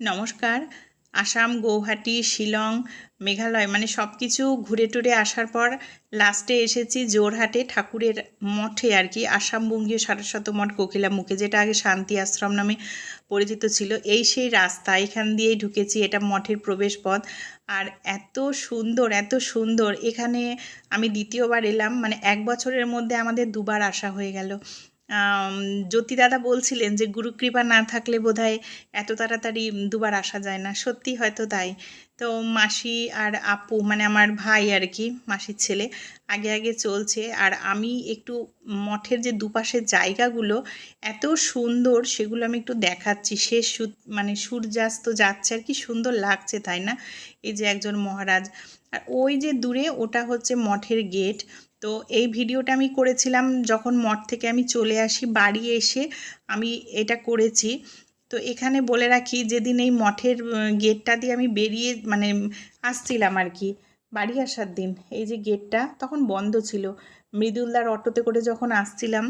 নমস্কার। আসাম, গৌহাটি, শিলং, মেঘালয় মানে সব কিছু ঘুরে টুরে আসার পর লাস্টে এসেছি জোরহাটে ঠাকুরের মঠে আর কি আসাম বঙ্গীয় সারস্বত মঠ কোকিলামুখে যেটা আগে শান্তি আশ্রম নামে পরিচিত ছিল। এই সেই রাস্তা, এখান দিয়েই ঢুকেছি, এটা মঠের প্রবেশ পথ আর এত সুন্দর এত সুন্দর, এখানে আমি দ্বিতীয়বার এলাম মানে এক বছরের মধ্যে আমাদের দুবার আসা হয়ে গেল। আম, জ্যোতি দাদা বলছিলেন যে গুরুকৃপা না থাকলে বোধহয় এত তাড়াতাড়ি দুবার আসা যায় না। সত্যি হয়তো তাই। তো মাসি আর আপু মানে আমার ভাই আর কি, মাসির ছেলে, আগে আগে চলছে। আর আমি একটু মঠের যে দুপাশের জায়গাগুলো এত সুন্দর, সেগুলো আমি একটু দেখাচ্ছি। শেষ মানে সূর্যাস্ত যাচ্ছে আর কি, সুন্দর লাগছে, তাই না? এই যে একজন মহারাজ। আর ওই যে দূরে ওটা হচ্ছে মঠের গেট। তো এই ভিডিওটা আমি করেছিলাম যখন মঠ থেকে আমি চলে আসি, বাড়ি এসে আমি এটা করেছি। তো এখানে বলে রাখি, যেদিন এই মঠের গেটটা দিয়ে আমি বেরিয়ে মানে আসছিলাম আর কি বাড়ি আসার দিন, এই যে গেটটা তখন বন্ধ ছিল। মৃদুলদার অটোতে করে যখন আসছিলাম,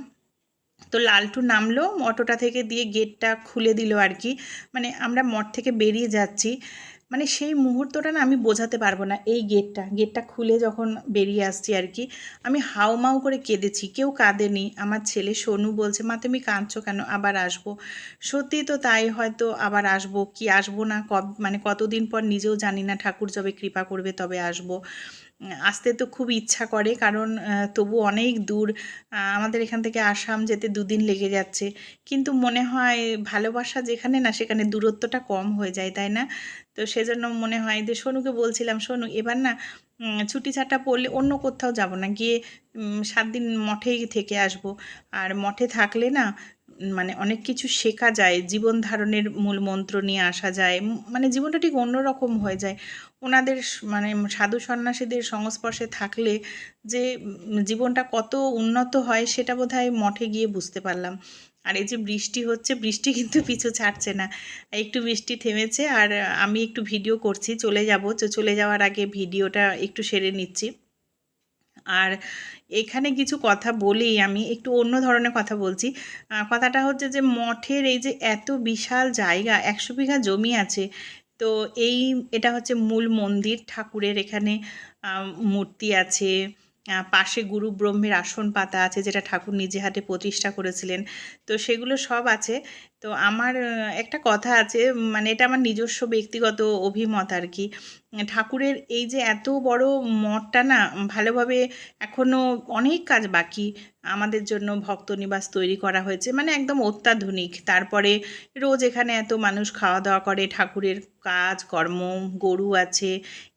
তো লালটু নামলো, অটোটা থেকে দিয়ে গেটটা খুলে দিল আর কি মানে আমরা মঠ থেকে বেরিয়ে যাচ্ছি। মানে সেই মুহূর্তটা না আমি বোঝাতে পারব না এই গেটটা গেটটা খুলে যখন বেরিয়ে আসছি আর কি, আমি হাউমাউ করে কেঁদেছি, কেউ কাঁদেনি। আমার ছেলে সোনু বলছে, মা, তুমি কাঁদছো কেন? আবার আসব। সত্যি তো তাই, হয়তো আবার আসব। কি আসব না? কব মানে কতদিন পর নিজেও জানি না, ঠাকুর যবে কৃপা করবে তবে আসব। আসতে তো খুব ইচ্ছা করে, কারণ তবু অনেক দূর আমাদের এখান থেকে আসাম যেতে দুদিন লেগে যাচ্ছে। কিন্তু মনে হয় ভালোবাসা যেখানে না সেখানে দূরত্বটা কম হয়ে যায়, তাই না? তো সেজন্য মনে হয় যে সোনুকে বলছিলাম, সোনু, এবার না ছুটি ছাটা পড়লে অন্য কোথাও যাব না, গিয়ে সাত দিন মঠেই থেকে আসব। আর মঠে থাকলে না মানে অনেক কিছু শেখা যায়, জীবন ধারণের মূল মন্ত্র নিয়ে আসা যায় মানে জীবনটা ঠিক অন্যরকম হয়ে যায়। ওনাদের মানে সাধু সন্ন্যাসীদের সংস্পর্শে থাকলে যে জীবনটা কত উন্নত হয় সেটা বোধহয় মঠে গিয়ে বুঝতে পারলাম। আর এই যে বৃষ্টি হচ্ছে, বৃষ্টি কিন্তু পিছু ছাড়ছে না। একটু বৃষ্টি থেমেছে আর আমি একটু ভিডিও করছি, চলে যাব। তো চলে যাওয়ার আগে ভিডিওটা একটু সেরে নিচ্ছি। আর এখানে কিছু কথা বলি আমি একটু অন্য ধরনের কথা বলছি। কথাটা হচ্ছে যে মঠের এই যে এত বিশাল জায়গা, একশো বিঘা জমি আছে, তো এই এটা হচ্ছে মূল মন্দির, ঠাকুরের এখানে মূর্তি আছে পাশে গুরু ব্রহ্মের আসন পাতা আছে যেটা ঠাকুর নিজে হাতে প্রতিষ্ঠা করেছিলেন, তো সেগুলো সব আছে। তো আমার একটা কথা আছে মানে এটা আমার নিজস্ব ব্যক্তিগত অভিমত আর কি ঠাকুরের এই যে এত বড় মঠটা না, ভালোভাবে এখনও অনেক কাজ বাকি আমাদের জন্য ভক্ত নিবাস তৈরি করা হয়েছে মানে একদম অত্যাধুনিক। তারপরে রোজ এখানে এত মানুষ খাওয়া দাওয়া করে, ঠাকুরের কাজ, কর্ম, গরু আছে।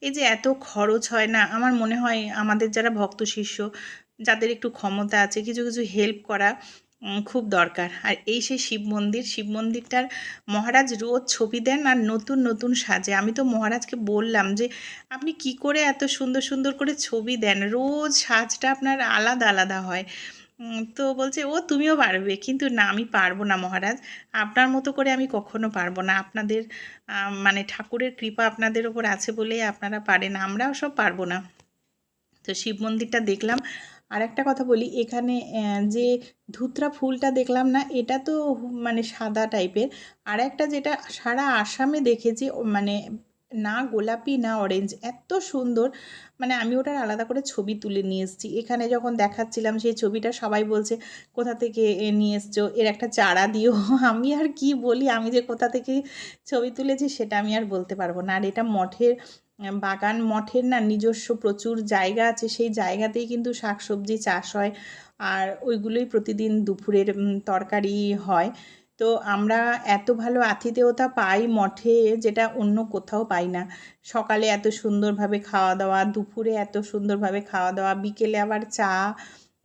এই যে এত খরচ হয় না, আমার মনে হয় আমাদের যারা ভক্ত শিষ্য, যাদের একটু ক্ষমতা আছে, কিছু কিছু হেল্প করা খুব দরকার। আর এই সেই শিব মন্দির, শিব মন্দিরটার মহারাজ রোজ ছবি দেন আর নতুন নতুন সাজে। আমি তো মহারাজকে বললাম যে, আপনি কি করে এত সুন্দর সুন্দর করে ছবি দেন? রোজ সাজটা আপনার আলাদা আলাদা হয়। তো বলছে, ও, তুমিও পারবে। কিন্তু না, আমি পারব না মহারাজ। আপনার মতো করে আমি কখনো পারব না। আপনাদের মানে ঠাকুরের কৃপা আপনাদের ওপর আছে বলেই আপনারা পারেন। আমরাও সব পারব না। তো শিব মন্দিরটা দেখলাম। আর একটা কথা বলি, এখানে যে ধুতরা ফুলটা দেখলাম না, এটা তো মানে সাদা টাইপের। আর একটা যেটা সারা আসামে দেখেছি মানে না গোলাপি, না অরেঞ্জ এত সুন্দর। মানে আমি ওটার আলাদা করে ছবি তুলে নিয়ে এসেছি। এখানে যখন দেখাচ্ছিলাম, সেই ছবিটা সবাই বলছে, কোথা থেকে নিয়ে এসছো? এর একটা চারা দিও। আমি আর কি বলি, আমি যে কোথা থেকে ছবি তুলেছি, সেটা আমি আর বলতে পারব না। আর এটা মঠের বাগান মঠের না নিজস্ব প্রচুর জায়গা আছে, সেই জায়গাতেই কিন্তু শাকসবজি চাষ হয়। আর ওইগুলোই প্রতিদিন দুপুরের তরকারি হয়। তো আমরা এত ভালো আতিথেয়তা পাই মঠে, যেটা অন্য কোথাও পাই না। সকালে এত সুন্দরভাবে খাওয়া দাওয়া, দুপুরে এত সুন্দরভাবে খাওয়া দাওয়া, বিকেলে আবার চা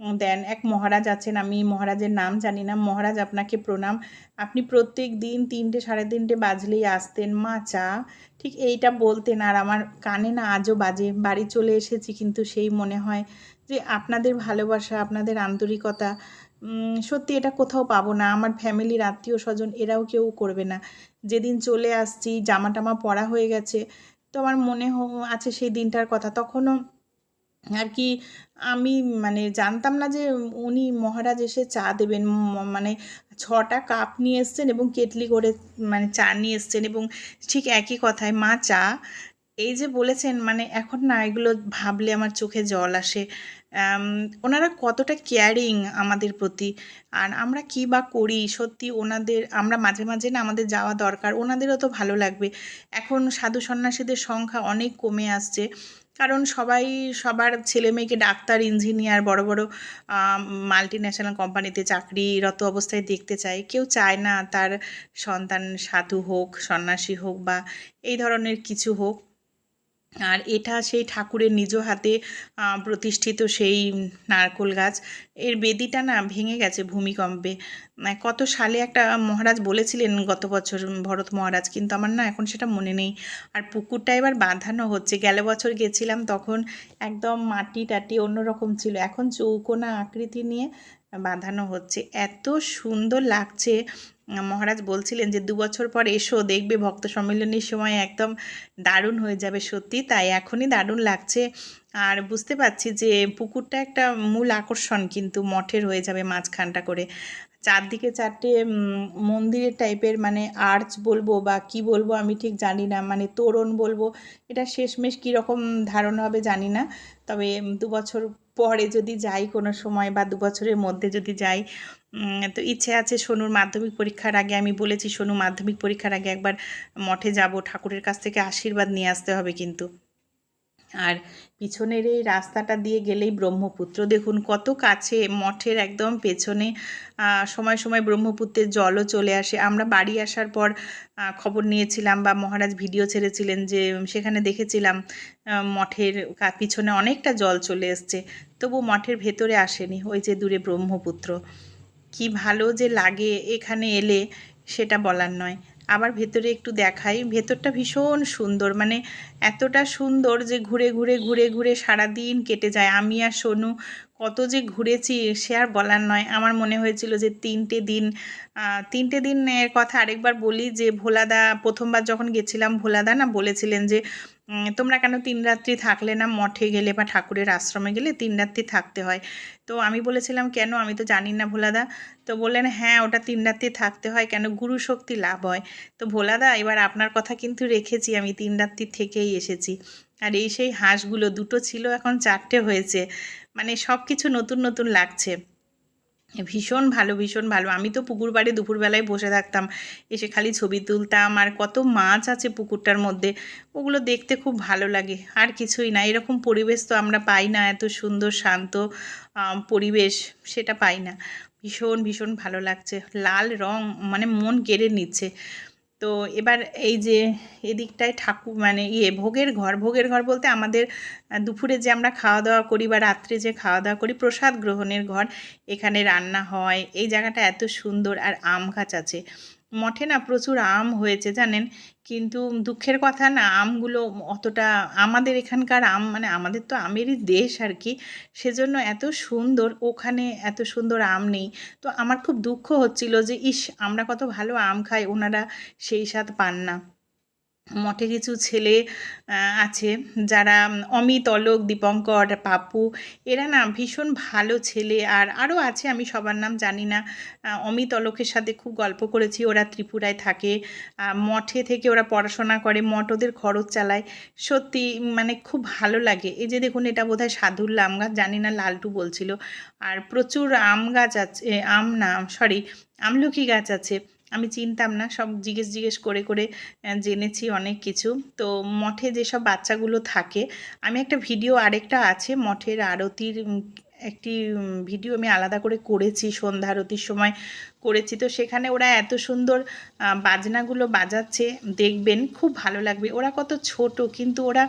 দেন এক মহারাজ আছেন, আমি মহারাজের নাম জানি না। মহারাজ, আপনাকে প্রণাম। আপনি প্রত্যেক দিন তিনটে, সাড়ে তিনটে বাজলেই আসতেন। মা, চা? ঠিক এইটা বলতেন। আর আমার কানে না আজও বাজে। বাড়ি চলে এসেছি, কিন্তু সেই মনে হয় যে আপনাদের ভালোবাসা, আপনাদের আন্তরিকতা সত্যি এটা কোথাও পাবো না। আমার ফ্যামিলির আত্মীয় স্বজন এরাও কেউ করবে না। যেদিন চলে আসছি জামা টামা পরা হয়ে গেছে, তো আমার মনে আছে সেই দিনটার কথা। তখনও আর কি আমি মানে জানতাম না যে উনি মহারাজ এসে চা দেবেন মানে ছটা কাপ নিয়ে এসছেন এবং কেটলি করে মানে চা নিয়ে এসছেন এবং ঠিক একই কথায় মা চা, এই যে বলেছেন মানে এখন না এগুলো ভাবলে আমার চোখে জল আসে। ওনারা কতটা কেয়ারিং আমাদের প্রতি আর আমরা কী বা করি? সত্যি ওনাদের, আমরা মাঝে মাঝে না আমাদের যাওয়া দরকার, ওনাদেরও তো ভালো লাগবে। এখন সাধু সন্ন্যাসীদের সংখ্যা অনেক কমে আসছে। কারণ সবাই, সবার ছেলে মেয়েকে ডাক্তার, ইঞ্জিনিয়ার, বড় বড় মাল্টি ন্যাশনাল কোম্পানিতে চাকরিরত অবস্থায় দেখতে চায়। কেউ চায় না তার সন্তান সাধু হোক, সন্ন্যাসী হোক বা এই ধরনের কিছু হোক। আর এটা সেই ঠাকুরের নিজ হাতে প্রতিষ্ঠিত সেই নারকোল গাছ। এর বেদিটা না ভেঙে গেছে ভূমিকম্পে। মানে কত সালে একটা মহারাজ বলেছিলেন গত বছর, ভরত মহারাজ, কিন্তু আমার না এখন সেটা মনে নেই। আর পুকুরটা এবার বাঁধানো হচ্ছে। গেলে বছর গেছিলাম তখন একদম মাটি টাটি অন্যরকম ছিল। এখন চৌকোনা আকৃতি নিয়ে বাঁধানো হচ্ছে। এত সুন্দর লাগছে। মহারাজ বলছিলেন যে দু বছর পর এসো, দেখবে ভক্ত সম্মেলনের সময় একদম দারুণ হয়ে যাবে সত্যি। তাই এখনই দারুণ লাগছে। আর বুঝতে পারছি যে, পুকুরটা একটা মূল আকর্ষণ কিন্তু মঠের হয়ে যাবে মাঝখানটা করে। চারদিকে চারটে মন্দিরের টাইপের মানে আর্চ বলব বা কি বলব আমি ঠিক জানি না মানে তোরণ বলব। এটা শেষমেশ কীরকম ধারণা হবে জানি না। তবে দু বছর পরে যদি যাই কোনো সময় বা দু বছরের মধ্যে যদি যাই তো ইচ্ছে আছে সোনুর মাধ্যমিক পরীক্ষার আগে আমি বলেছি সোনু মাধ্যমিক পরীক্ষার আগে একবার মঠে যাব, ঠাকুরের কাছ থেকে আশীর্বাদ নিয়ে আসতে হবে কিন্তু। আর পিছনের এই রাস্তাটা দিয়ে গেলেই ব্রহ্মপুত্র। দেখুন কত কাছে মঠের একদম পেছনে সময় সময় ব্রহ্মপুত্রের জলও চলে আসে। আমরা বাড়ি আসার পর খবর নিয়েছিলাম বা মহারাজ ভিডিও ছেড়েছিলেন যে সেখানে দেখেছিলাম মঠের পিছনে অনেকটা জল চলে এসছে। তবু মঠের ভেতরে আসেনি ওই যে দূরে ব্রহ্মপুত্র। কি ভালো যে লাগে এখানে এলে, সেটা বলার নয়। আবার ভেতরে একটু দেখাই। ভেতরটা ভীষণ সুন্দর মানে এতটা সুন্দর যে ঘুরে ঘুরে ঘুরে ঘুরে সারা দিন কেটে যায়। আমি আর সোনু কত যে ঘুরেছি সে আর বলার নয়। আমার মনে হয়েছিল যে তিনটে দিন তিনটে দিনের কথা আরেকবার বলি যে ভোলাদা, প্রথমবার যখন গেছিলাম ভোলাদা না বলেছিলেন যে তোমরা কেন তিন রাত্রি থাকলে না মঠে গেলে বা ঠাকুরের আশ্রমে গেলে তিন রাত্রি থাকতে হয়? তো আমি বলেছিলাম, কেন? আমি তো জানি না ভোলাদা। তো বললেন হ্যাঁ ওটা তিন রাত্রি থাকতে হয়, কেন গুরু শক্তি লাভ হয়? তো ভোলাদা, এবার আপনার কথা কিন্তু রেখেছি, আমি তিন রাত্রি থেকেই এসেছি। আর এই সেই হাঁসগুলো, দুটো ছিল, এখন চারটে হয়েছে। মানে সব কিছু নতুন নতুন লাগছে। ভীষণ ভালো ভীষণ ভালো। আমি তো পুকুর বাড়ি দুপুরবেলায় বসে থাকতাম, এসে খালি ছবি তুলতাম আর কত মাছ আছে পুকুরটার মধ্যে, ওগুলো দেখতে খুব ভালো লাগে। আর কিছুই না, এরকম পরিবেশ তো আমরা পাই না, এত সুন্দর, শান্ত পরিবেশ সেটা পাই না। ভীষণ ভীষণ ভালো লাগছে। লাল রং মানে মন কেড়ে নিচ্ছে। তো এবার এই যে এদিকটায় ঠাকুর মানে ইয়ে ভোগের ঘর ভোগের ঘর বলতে আমাদের দুপুরে যে আমরা খাওয়া দাওয়া করি বা রাত্রে যে খাওয়া দাওয়া করি, প্রসাদ গ্রহণের ঘর, এখানে রান্না হয়। এই জায়গাটা এত সুন্দর আর আম গাছ আছে। মঠে না প্রচুর আম হয়েছে, জানেন? কিন্তু দুঃখের কথা না, আমগুলো অতটা আমাদের এখানকার আম মানে আমাদের তো আমেরই দেশ আর কি, সেজন্য এত সুন্দর, ওখানে এত সুন্দর আম নেই। তো আমার খুব দুঃখ হচ্ছিল যে, ইস, আমরা কত ভালো আম খাই, ওনারা সেই স্বাদ পান না। মঠে কিছু ছেলে আছে যারা অমিত, অলোক, দীপঙ্কর, পাপু, এরা না ভীষণ ভালো ছেলে। আর আরও আছে, আমি সবার নাম জানি না অমিত, অলোকের সাথে খুব গল্প করেছি, ওরা ত্রিপুরায় থাকে। মঠে থেকে ওরা পড়াশোনা করে, মঠ ওদের খরচ চালায়। সত্যি মানে খুব ভালো লাগে। এই যে দেখুন, এটা বোধহয় সাধুর আম গাছ, জানি না লালটু বলছিল। আর প্রচুর আম গাছ আছে, আম না সরি আমলকি গাছ আছে। আমি চিনতাম না, সব জিজ্ঞেস জিজ্ঞেস করে করে জেনেছি অনেক কিছু। তো মঠে যেসব বাচ্চাগুলো থাকে, আমি একটা ভিডিও আরেকটা আছে, মঠের আরতির একটি ভিডিও আমি আলাদা করে করেছি, সন্ধ্যা আরতির সময় করেছি। তো সেখানে ওরা এত সুন্দর বাজনাগুলো বাজাচ্ছে, দেখবেন খুব ভালো লাগবে। ওরা কত ছোট, কিন্তু ওরা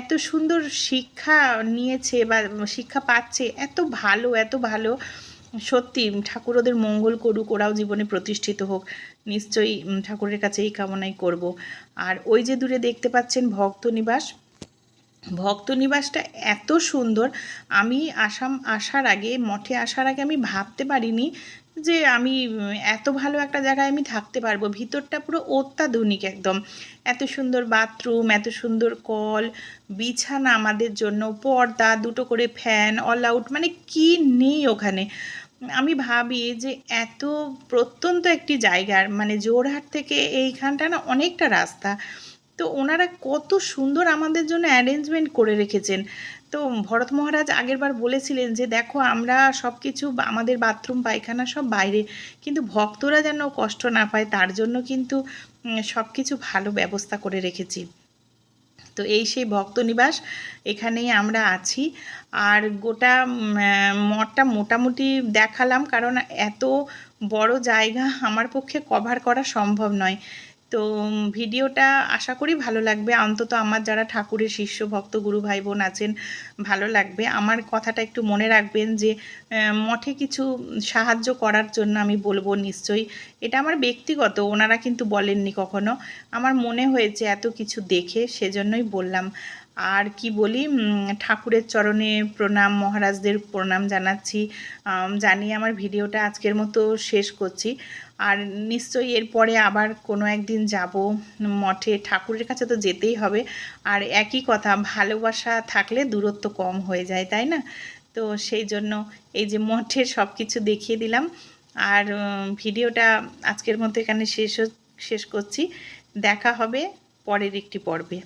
এত সুন্দর শিক্ষা নিয়েছে বা শিক্ষা পাচ্ছে, এত ভালো এত ভালো। সত্যি, ঠাকুর ওদের মঙ্গল করুক, ওরাও জীবনে প্রতিষ্ঠিত হোক, নিশ্চয়ই ঠাকুরের কাছে এই কামনাই করব। আর ওই যে দূরে দেখতে পাচ্ছেন ভক্ত নিবাস, ভক্ত নিবাসটা এত সুন্দর, আমি আসাম, আসার আগে, মঠে আসার আগে আমি ভাবতে পারিনি যে আমি এত ভালো একটা জায়গায় আমি থাকতে পারব। ভিতরটা পুরো অত্যাধুনিক একদম। এত সুন্দর বাথরুম, এত সুন্দর কল, বিছানা আমাদের জন্য, পর্দা, দুটো করে ফ্যান অল আউট মানে কি নেই ওখানে? আমি ভাবি যে এত প্রত্যন্ত একটি জায়গার মানে জোরহাট থেকে এইখানটা না অনেকটা রাস্তা। তো ওনারা কত সুন্দর আমাদের জন্য অ্যারেঞ্জমেন্ট করে রেখেছেন। তো ভরত মহারাজ আগেরবার বলেছিলেন যে, দেখো, আমরা সব কিছু আমাদের বাথরুম, পায়খানা সব বাইরে। কিন্তু ভক্তরা যেন কষ্ট না পায়, তার জন্য কিন্তু সব কিছু ভালো ব্যবস্থা করে রেখেছি। তো এই সেই ভক্ত নিবাস এখানেই আমরা আছি। আর গোটা মঠটা মোটামুটি দেখালাম, কারণ এত বড় জায়গা আমার পক্ষে কভার করা সম্ভব নয়। তো ভিডিওটা আশা করি ভালো লাগবে। অন্তত আমার যারা ঠাকুরের শিষ্য, ভক্ত, গুরু ভাই বোন আছেন, ভালো লাগবে। আমার কথাটা একটু মনে রাখবেন যে মঠে কিছু সাহায্য করার জন্য আমি বলব নিশ্চয়ই। এটা আমার ব্যক্তিগত, ওনারা কিন্তু বলেননি কখনো। আমার মনে হয়েছে এত কিছু দেখে সেজন্যই বললাম। আর কি বলি ঠাকুরের চরণে প্রণাম, মহারাজদের প্রণাম জানাচ্ছি। জানিয়ে আমার ভিডিওটা আজকের মতো শেষ করছি। আর নিশ্চয়ই এরপরে আবার কোনো একদিন যাব মঠে, ঠাকুরের কাছে তো যেতেই হবে। আর একই কথা, ভালোবাসা থাকলে দূরত্ব কম হয়ে যায়, তাই না? তো সেই জন্য এই যে মঠের সব কিছু দেখিয়ে দিলাম। আর ভিডিওটা আজকের মতো এখানে শেষ শেষ করছি। দেখা হবে পরের একটি পর্বে।